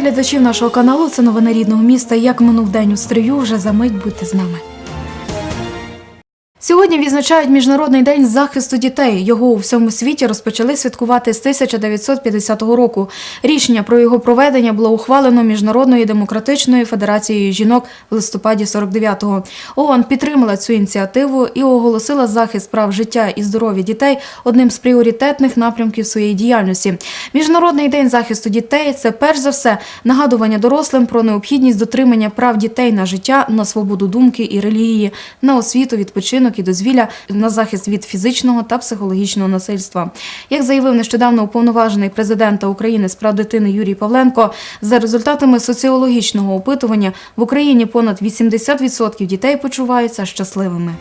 глядачів нашого каналу. Це новини рідного міста. Як минув день у стрію, вже за мить будьте з нами. Сьогодні відзначають Міжнародний день захисту дітей. Його у всьому світі розпочали святкувати з 1950 року. Рішення про його проведення було ухвалено Міжнародною демократичною федерацією жінок в листопаді 49-го. ООН підтримала цю ініціативу і оголосила захист прав життя і здоров'я дітей одним з пріоритетних напрямків своєї діяльності. Міжнародний день захисту дітей це перш за все нагадування дорослим про необхідність дотримання прав дітей на життя, на свободу думки і релігії, на освіту, відпочинок і дозвілля, на захист від фізичного та психологічного насильства. Як заявив нещодавно уповноважений президента України з прав дитини Юрій Павленко, за результатами соціологічного опитування в Україні понад 80% дітей почуваються щасливими.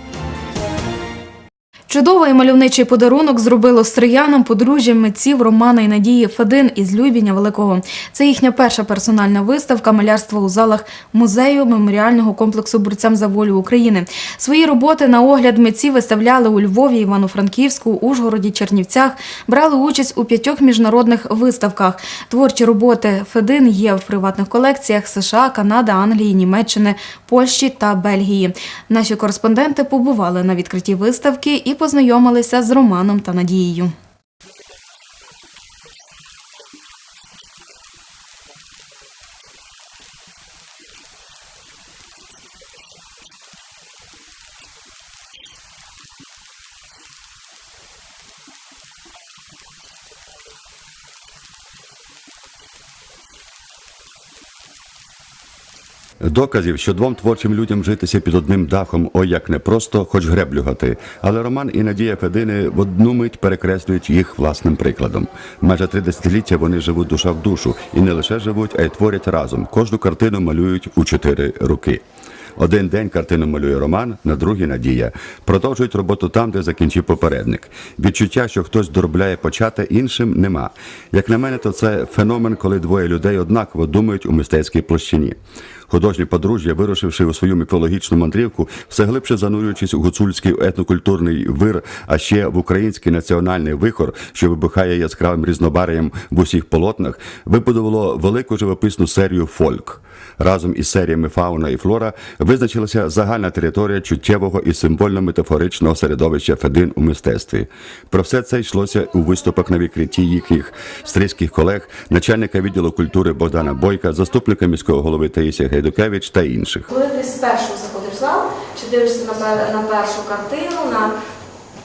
Чудовий мальовничий подарунок зробило стриянам подружжя митців Романа і Надії Федин із Любіня Великого. Це їхня перша персональна виставка малярства у залах музею меморіального комплексу борцям за волю України. Свої роботи на огляд митці виставляли у Львові, Івано-Франківську, Ужгороді, Чернівцях. Брали участь у п'ятьох міжнародних виставках. Творчі роботи Федин є в приватних колекціях США, Канади, Англії, Німеччини, Польщі та Бельгії. Наші кореспонденти побували на відкритті виставки і познайомилися з Романом та Надією. Доказів, що двом творчим людям житися під одним дахом, ой як непросто, хоч греблю гати. Але Роман і Надія Федини в одну мить перекреслюють їх власним прикладом. Майже три десятиліття вони живуть душа в душу і не лише живуть, а й творять разом. Кожну картину малюють у чотири руки. Один день картину малює Роман, на другий Надія. Продовжують роботу там, де закінчив попередник. Відчуття, що хтось доробляє почати іншим, нема. Як на мене, то це феномен, коли двоє людей однаково думають у мистецькій площині. Художні подружжя, вирушивши у свою міфологічну мандрівку, все глибше занурюючись у гуцульський етнокультурний вир, а ще в український національний вихор, що вибухає яскравим різнобарієм в усіх полотнах, вибудувало велику живописну серію фольк. Разом із серіями Фауна і Флора визначилася загальна територія чуттєвого і символьно-метафоричного середовища Федин у мистецтві. Про все це йшлося у виступах на відкритті їхніх стрийських колег, начальника відділу культури Богдана Бойка, заступника міського голови Таїсія Гайдукевич та інших. Коли ти спершу заходиш в зал, чи дивишся на, першу картину, на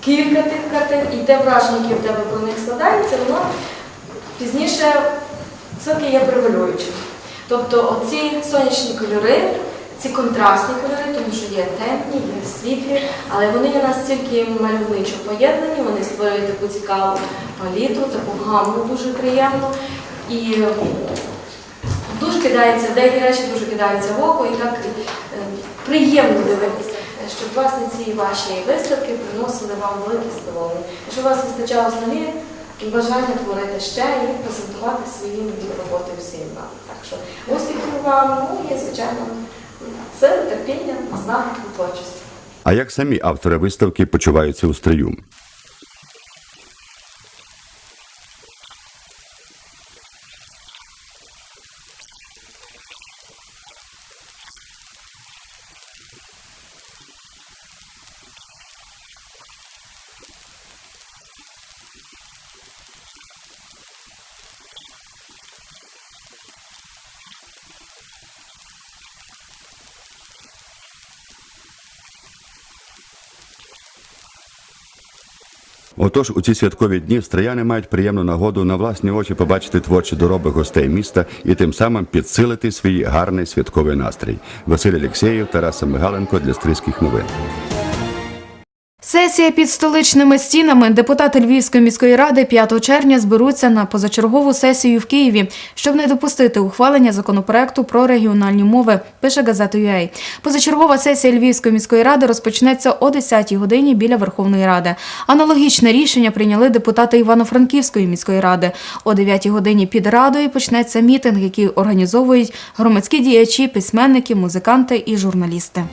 кілька тих картин, і те враження, яке в тебе про них складається, воно пізніше все-таки є превалюючим. Тобто оці сонячні кольори, ці контрастні кольори, тому що є темні, є світлі, але вони є настільки мальовничо поєднані, вони створюють таку цікаву палітру, таку гамму дуже приємну. І дуже кидається, деякі речі дуже кидаються в око і так е, приємно дивитися, щоб власне ці ваші виставки приносили вам велике задоволення. Якщо у вас вистачало снаги і бажання творити ще і презентувати свої нові роботи всім вам. Так що успіхів вам, ну і звичайно, сили, терпіння, знак творчості. А як самі автори виставки почуваються у стрию? Отож, у ці святкові дні стрияни мають приємну нагоду на власні очі побачити творчі дороби гостей міста і тим самим підсилити свій гарний святковий настрій. Василь Алєксєєв, Тараса Мигаленко для Стрийських новин. Сесія під столичними стінами. Депутати Львівської міської ради 5 червня зберуться на позачергову сесію в Києві, щоб не допустити ухвалення законопроекту про регіональні мови. Пише газета UA. Позачергова сесія Львівської міської ради розпочнеться о 10-й годині біля Верховної Ради. Аналогічне рішення прийняли депутати Івано-Франківської міської ради. О 9-й годині під радою почнеться мітинг, який організовують громадські діячі, письменники, музиканти і журналісти.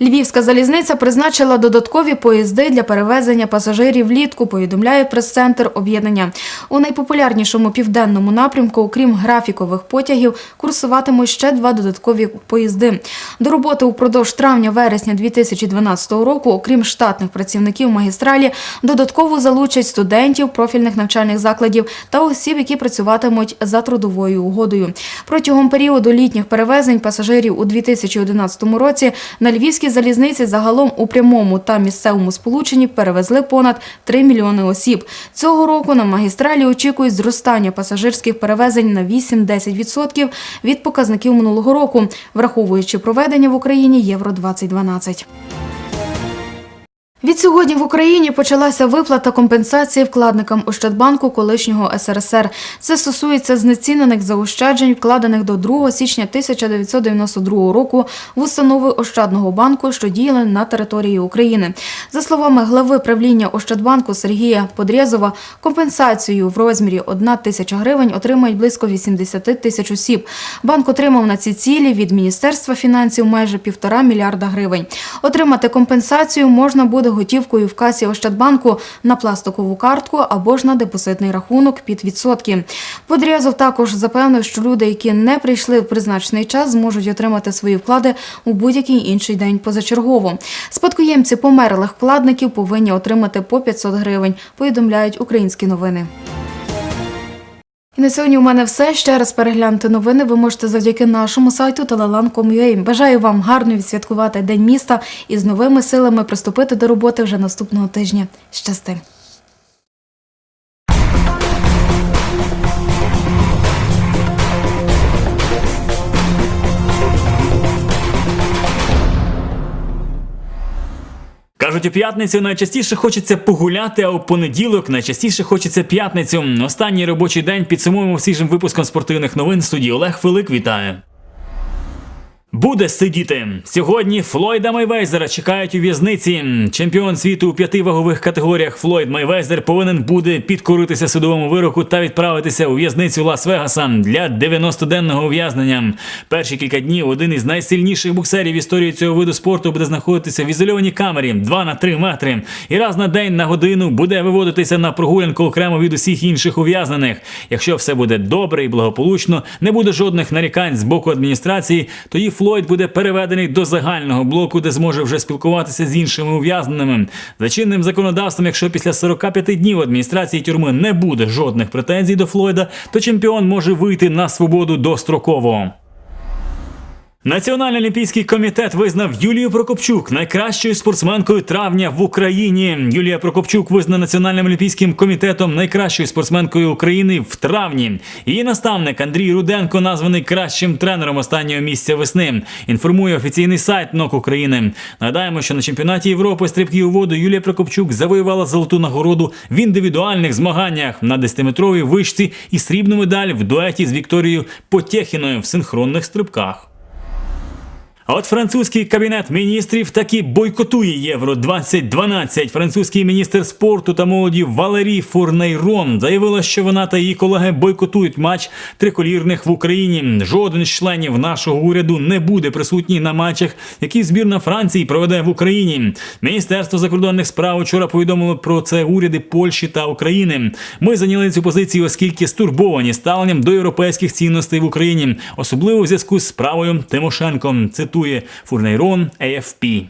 Львівська залізниця призначила додаткові поїзди для перевезення пасажирів влітку, повідомляє прес-центр об'єднання. У найпопулярнішому південному напрямку, окрім графікових потягів, курсуватимуть ще два додаткові поїзди. До роботи упродовж травня-вересня 2012 року, окрім штатних працівників магістралі, додатково залучать студентів профільних навчальних закладів та осіб, які працюватимуть за трудовою угодою. Протягом періоду літніх перевезень пасажирів у 2011 році на львівській залізниці загалом у прямому та місцевому сполученні перевезли понад 3 мільйони осіб. Цього року на магістралі очікують зростання пасажирських перевезень на 8-10% від показників минулого року, враховуючи проведення в Україні Євро 2012. Відсьогодні в Україні почалася виплата компенсації вкладникам Ощадбанку колишнього СРСР. Це стосується знецінених заощаджень, вкладених до 2 січня 1992 року в установи Ощадного банку, що діяли на території України. За словами глави правління Ощадбанку Сергія Подрєзова, компенсацію в розмірі 1 тисяча гривень отримають близько 80 тисяч осіб. Банк отримав на ці цілі від Міністерства фінансів майже півтора мільярда гривень. Отримати компенсацію можна буде готівкою в касі Ощадбанку на пластикову картку або ж на депозитний рахунок під відсотки. Подрязов також запевнив, що люди, які не прийшли в призначений час, зможуть отримати свої вклади у будь-який інший день позачергово. Спадкоємці померлих вкладників повинні отримати по 500 гривень, повідомляють українські новини. І на сьогодні у мене все. Ще раз переглянути новини ви можете завдяки нашому сайту telelan.com.ua. Бажаю вам гарно відсвяткувати День міста і з новими силами приступити до роботи вже наступного тижня. Щасти! Кажуть, у п'ятницю найчастіше хочеться погуляти, а у понеділок найчастіше хочеться п'ятницю. Останній робочий день підсумуємо свіжим випуском спортивних новин. Студії Олег Филик вітає. Буде сидіти сьогодні. Флойда Майвезера чекають у в'язниці. Чемпіон світу у п'яти вагових категоріях Флойд Майвезер повинен буде підкоритися судовому вироку та відправитися у в'язницю Лас-Вегаса для 90-денного ув'язнення. Перші кілька днів один із найсильніших буксерів в історії цього виду спорту буде знаходитися в ізольованій камері 2 на 3 метри. І раз на день на годину буде виводитися на прогулянку окремо від усіх інших ув'язнених. Якщо все буде добре і благополучно, не буде жодних нарікань з боку адміністрації, тоді Флойд буде переведений до загального блоку, де зможе вже спілкуватися з іншими ув'язненими. За чинним законодавством, якщо після 45 днів адміністрації тюрми не буде жодних претензій до Флойда, то чемпіон може вийти на свободу достроково. Національний олімпійський комітет визнав Юлію Прокопчук найкращою спортсменкою травня в Україні. Юлія Прокопчук визнана Національним олімпійським комітетом найкращою спортсменкою України в травні. Її наставник Андрій Руденко названий кращим тренером останнього місця весни. Інформує офіційний сайт НОК України. Нагадаємо, що на чемпіонаті Європи стрибків у воду Юлія Прокопчук завоювала золоту нагороду в індивідуальних змаганнях на 10-метровій вишці і срібну медаль в дуеті з Вікторією Потєхіною в синхронних стрибках. А от французький кабінет міністрів таки бойкотує Євро 2012. Французький міністр спорту та молоді Валерій Фурнейрон заявила, що вона та її колеги бойкотують матч триколірних в Україні. Жоден з членів нашого уряду не буде присутній на матчах, які збірна Франції проведе в Україні. Міністерство закордонних справ вчора повідомило про це уряди Польщі та України. Ми зайняли цю позицію, оскільки стурбовані ставленням до європейських цінностей в Україні, особливо в зв'язку з справою Тимошенко. Цитує Фурнейрон AFP.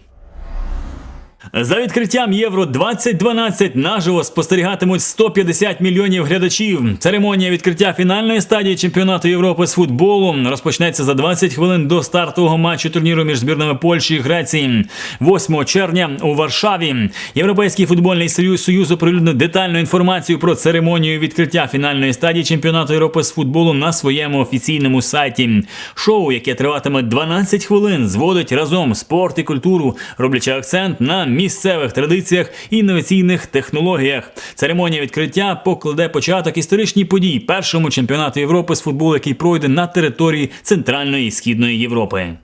За відкриттям Євро 2012 наживо спостерігатимуть 150 мільйонів глядачів. Церемонія відкриття фінальної стадії чемпіонату Європи з футболу розпочнеться за 20 хвилин до стартового матчу турніру між збірними Польщі і Греції. 8 червня у Варшаві. Європейський футбольний союз союз оприлюднив детальну інформацію про церемонію відкриття фінальної стадії чемпіонату Європи з футболу на своєму офіційному сайті. Шоу, яке триватиме 12 хвилин, зводить разом спорт і культуру, роблячи акцент на місцевих традиціях і інноваційних технологіях. Церемонія відкриття покладе початок історичній події першому чемпіонату Європи з футболу, який пройде на території Центральної і Східної Європи.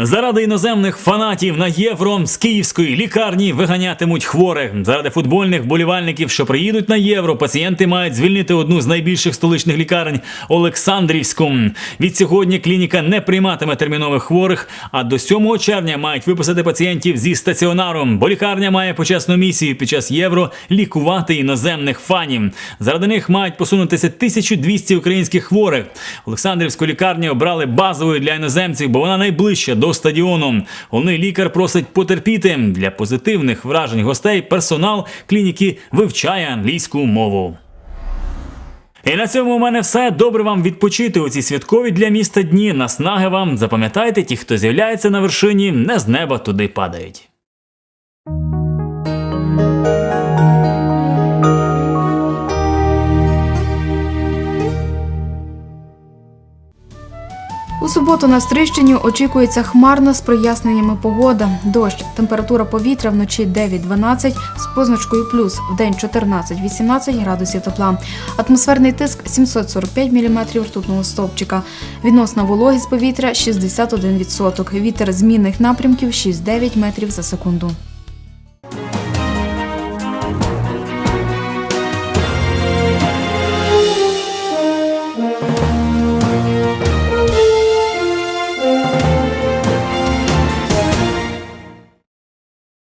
Заради іноземних фанатів на євро з київської лікарні виганятимуть хворих. Заради футбольних вболівальників, що приїдуть на євро, пацієнти мають звільнити одну з найбільших столичних лікарень Олександрівську. Від сьогодні клініка не прийматиме термінових хворих, а до 7 червня мають виписати пацієнтів зі стаціонару, бо лікарня має почесну місію під час євро лікувати іноземних фанів. Заради них мають посунутися 1200 українських хворих. Олександрівську лікарню обрали базовою для іноземців, бо вона найближча до стадіону. Головний лікар просить потерпіти. Для позитивних вражень гостей персонал клініки вивчає англійську мову. І на цьому у мене все. Добре вам відпочити у ці святкові для міста дні. Наснаги вам запам'ятайте, ті, хто з'являється на вершині, не з неба туди падають. Суботу на Стрищині очікується хмарна з проясненнями погода. Дощ, температура повітря вночі 9-12 з позначкою плюс, в день 14-18 градусів тепла. Атмосферний тиск 745 мм ртутного стовпчика. Відносна вологість повітря 61%. Вітер змінних напрямків 6-9 метрів за секунду.